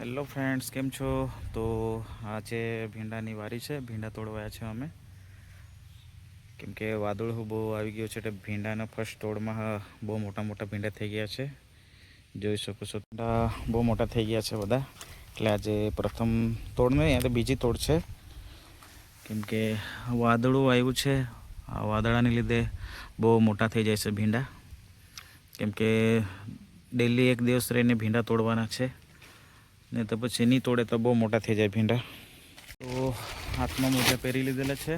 Hello friends, કેમ છો? તો આજે ભીંડાની વારી છે, ભીંડા તોડવાયા છે અમે. કેમ કે વાદળ બહુ આવી ગયો છે એટલે ભીંડાના ફર્સ્ટ તોડમાં બહુ મોટા મોટા ભીંડા થઈ ગયા છે. જોઈ શકો છો, ભીંડા બહુ મોટા થઈ ગયા છે બધા. એટલે આજે પ્રથમ તોડ નહીં તો બીજી તોડ છે. કેમ કે વાદળું આવ્યું છે, આ વાદળાને લીધે બહુ મોટા થઈ જાય છે ભીંડા. કેમ કે ડેલી એક દિવસ રહીને ભીંડા તોડવાના છે. ને તો પછી નહીં તોડે તો બહુ મોટા થઈ જાય ભીંડા. તો હાથમાં મોજા પહેરી લીધેલા છે.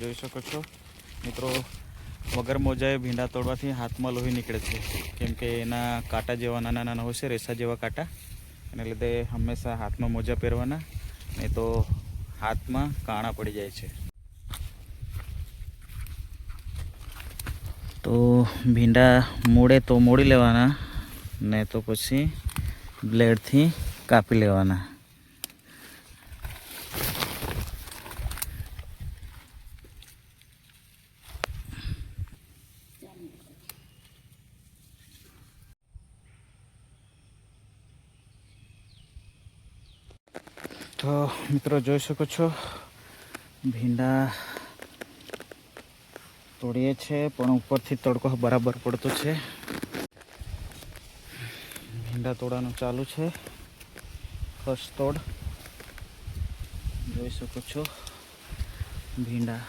જોઈ શકો છો. મિત્રો, વગર મોજાએ ભીંડા તોડવાથી હાથમાં લોહી નીકળે છે. કેમ કે એના કાંટા જેવા નાના નાના હોય છે, રેસા જેવા કાંટા. એને લીધે હંમેશા હાથમાં મોજા પહેરવાના નહીં તો હાથમાં કાણા પડી જાય છે. તો ભીંડા મોડે તો મોડી લેવાના, ને તો પછી બ્લેડથી કાપી લેવાના. તો મિત્રો જોઈ શકો છો, ભીંડા તોડીએ છે, પણ ઉપરથી તડકો બરાબર પડતો છે. ભીંડા તોડવાનું ચાલુ છે. ફર્સ્ટ જોઈ શકો છો. ભીંડા.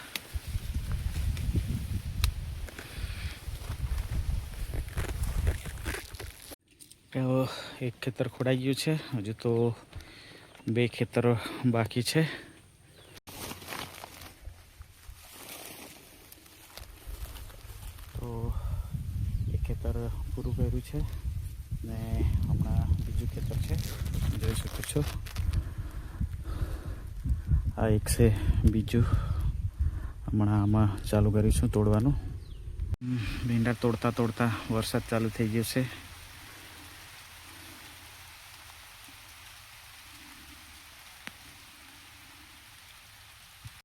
એક ખેતર ખોડાઈ ગયું છે. હજુ તો બે ખેતર બાકી છે. તો એક ખેતર પૂરું કર્યું છે ને હમણાં બીજું ખેતર છે. જોઈ શકો છો આ એક છે બીજું. હમણાં આમાં ચાલુ કરીશું તોડવાનું. ભીંડા તોડતા તોડતા વરસાદ ચાલુ થઈ ગયો છે.